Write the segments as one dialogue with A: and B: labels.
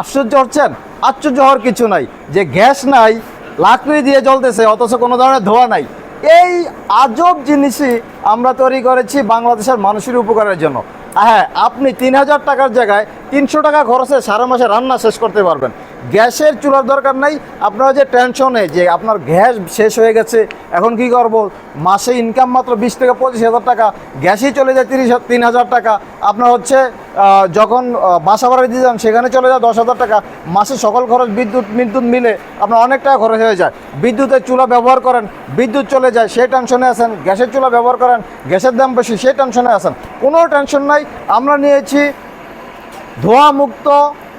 A: আশ্চর্য হচ্ছেন? আশ্চর্য হওয়ার কিছু নাই। যে গ্যাস নাই, লাকড়ি দিয়ে জ্বলতেছে, অথচ কোনো ধরনের ধোয়া নাই। এই আজব জিনিসই আমরা তৈরি করেছি বাংলাদেশের মানুষের উপকারের জন্য। হ্যাঁ আপনি তিন হাজার টাকার জায়গায় তিনশো টাকা খরচে সারা মাসে রান্না শেষ করতে পারবেন। গ্যাসের চুলার দরকার নাই। আপনারা যে টেনশনে যে আপনার গ্যাস শেষ হয়ে গেছে, এখন কি করব? মাসে ইনকাম মাত্র বিশ থেকে পঁচিশ হাজার টাকা, গ্যাসই চলে যায় তিরিশ তিন হাজার টাকা। আপনার হচ্ছে যখন বাসা ভাড়া দিয়ে যান, সেখানে চলে যায় দশ হাজার টাকা। মাসে সকল খরচ বিদ্যুৎ বিদ্যুৎ মিলে আপনার অনেক টাকা খরচ হয়ে যায়। বিদ্যুতের চুলা ব্যবহার করেন, বিদ্যুৎ চলে যায়, সেই টেনশনে আছেন। গ্যাসের চুলা ব্যবহার করেন, গ্যাসের দাম বেশি, সেই টেনশনে আছেন। কোনো টেনশন নাই। আমরা নিয়েছি ধোঁয়া মুক্ত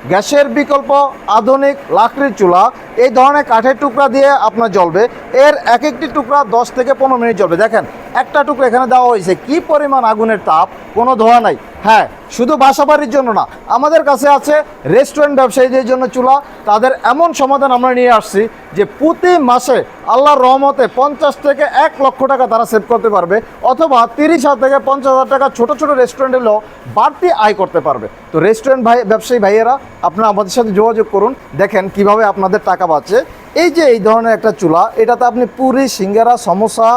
A: গ্যাসের বিকল্প আধুনিক লাকড়ির চুলা এই ধরনের কাঠের টুকরা দিয়ে আপনার জ্বলবে। এর এক একটি টুকরা দশ থেকে পনেরো মিনিট জ্বলবে। দেখেন, একটা টুকরা এখানে দেওয়া হয়েছে। কি পরিমাণ আগুনের তাপ? কোনো ধোঁয়া নাই। হ্যাঁ শুধু বাসাবাড়ির জন্য না, আমাদের কাছে আছে রেস্টুরেন্ট ব্যবসায়ীদের জন্য চুলা। তাদের এমন সমাধান আমরা নিয়ে আসছি যে প্রতি মাসে আল্লাহর রহমতে পঞ্চাশ থেকে এক লক্ষ টাকা তারা সেভ করতে পারবে অথবা তিরিশ হাজার থেকে পঞ্চাশ হাজার টাকা ছোট ছোট রেস্টুরেন্ট হলেও বাড়তি আয় করতে পারবে। তো রেস্টুরেন্ট ভাই, ব্যবসায়ী ভাইয়েরা, আপনারা আমাদের সাথে যোগাযোগ করুন। দেখেন কীভাবে আপনাদের টাকা বাঁচে এই যে এই ধরনের একটা চুলা, এটাতে আপনি পুরি, সিঙ্গারা, সমোসা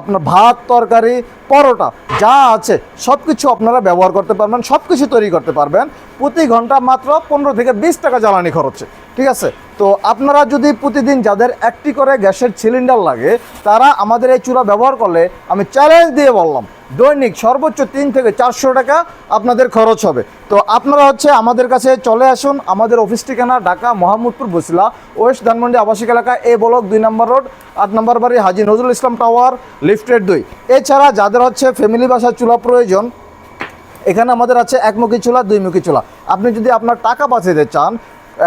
A: আপনার ভাত, তরকারি, পরোটা যা আছে সব কিছু আপনারা ব্যবহার করতে পারবেন সব কিছু তৈরি করতে পারবেন। প্রতি ঘণ্টা মাত্র পনেরো থেকে বিশ টাকা জ্বালানি খরচে। ঠিক আছে? তো আপনারা যদি প্রতিদিন যাদের একটি করে গ্যাসের সিলিন্ডার লাগে, তারা আমাদের এই চূড়া ব্যবহার করলে আমি চ্যালেঞ্জ দিয়ে বললাম, দৈনিক সর্বোচ্চ তিন থেকে চারশো টাকা আপনাদের খরচ হবে। তো আপনারা হচ্ছে আমাদের কাছে চলে আসুন, আমাদের অফিস ঠিকানা ঢাকা মোহাম্মদপুর বসিলা, ওয়েস্ট ধানমন্ডি, আবাসিক এলাকা এ ব্লক দুই নম্বর রোড, আট নম্বর বাড়ি হাজি নজরুল ইসলাম টাওয়ার, লিফটের দুই। এছাড়া যাদের হচ্ছে ফ্যামিলি বাসার চুলা প্রয়োজন, এখানে আমাদের আছে একমুখী চুলা, দুইমুখী চুলা। আপনি যদি আপনার টাকা বাঁচাতে চান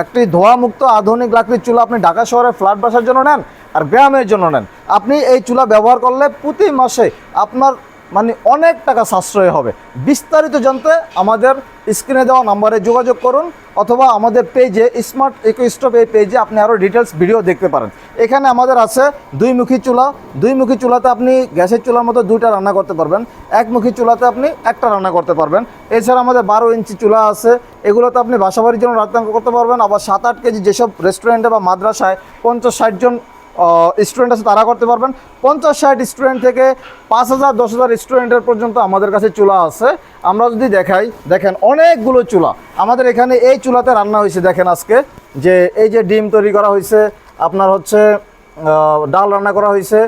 A: একটি ধোয়ামুক্ত আধুনিক লাকড়ির চুলা আপনি ঢাকা শহরে ফ্ল্যাট বাসার জন্য নেন আর ব্যায়ামের জন্য নেন। আপনি এই চুলা ব্যবহার করলে প্রতি মাসে আপনার মানে অনেক টাকা সাশ্রয় হবে। বিস্তারিত জানতে আমাদের স্ক্রিনে দেওয়া নাম্বারে যোগাযোগ করুন অথবা আমাদের পেজে, স্মার্ট ইকো স্টোভ এই পেজে আপনি আরও ডিটেলস ভিডিও দেখতে পারেন। এখানে আমাদের আছে দুইমুখী চুলা। দুইমুখী চুলাতে আপনি গ্যাসের চুলার মতো দুইটা রান্না করতে পারবেন। একমুখী চুলাতে আপনি একটা রান্না করতে পারবেন। এছাড়া আমাদের বারো ইঞ্চি চুলা আছে। এগুলোতে আপনি বাসাবাড়ির জন্য রান্না করতে পারবেন। আবার সাত আট কেজি যেসব রেস্টুরেন্টে বা মাদ্রাসায় পঞ্চাশ ষাট জন স্টুডেন্ট আছে, তারা করতে পারবেন। পঞ্চাশ ষাট স্টুডেন্ট থেকে পাঁচ হাজার, দশ হাজার স্টুডেন্টের পর্যন্ত আমাদের কাছে চুলা আছে। আমরা যদি দেখাই, দেখেন অনেকগুলো চুলা। আমাদের এখানে এই চুলাতে রান্না হয়েছে, দেখেন আজকে। যে এই যে ডিম তৈরি করা হয়েছে, আপনার হচ্ছে ডাল রান্না করা হয়েছে,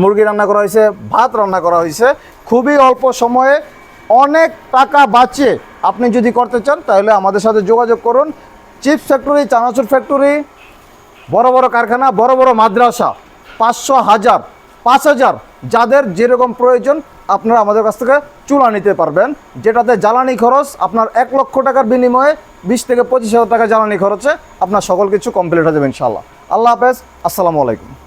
A: মুরগি রান্না করা হয়েছে, ভাত রান্না করা হয়েছে। খুবই অল্প সময়ে অনেক টাকা বাঁচিয়ে আপনি যদি করতে চান, তাহলে আমাদের সাথে যোগাযোগ করুন। চিপস ফ্যাক্টরি চানাচুর ফ্যাক্টরি বড় বড় কারখানা, বড় বড় মাদ্রাসা, পাঁচশো হাজার, পাঁচ হাজার, যাদের যেরকম প্রয়োজন আপনারা আমাদের কাছ থেকে চুলা নিতে পারবেন, যেটাতে জ্বালানি খরচ আপনার এক লক্ষ টাকার বিনিময়ে বিশ থেকে পঁচিশ হাজার টাকা জ্বালানি খরচে আপনার সকল কিছু কমপ্লিট হয়ে যাবে ইনশাল্লাহ আল্লাহ হাফেজ, আসসালামু আলাইকুম।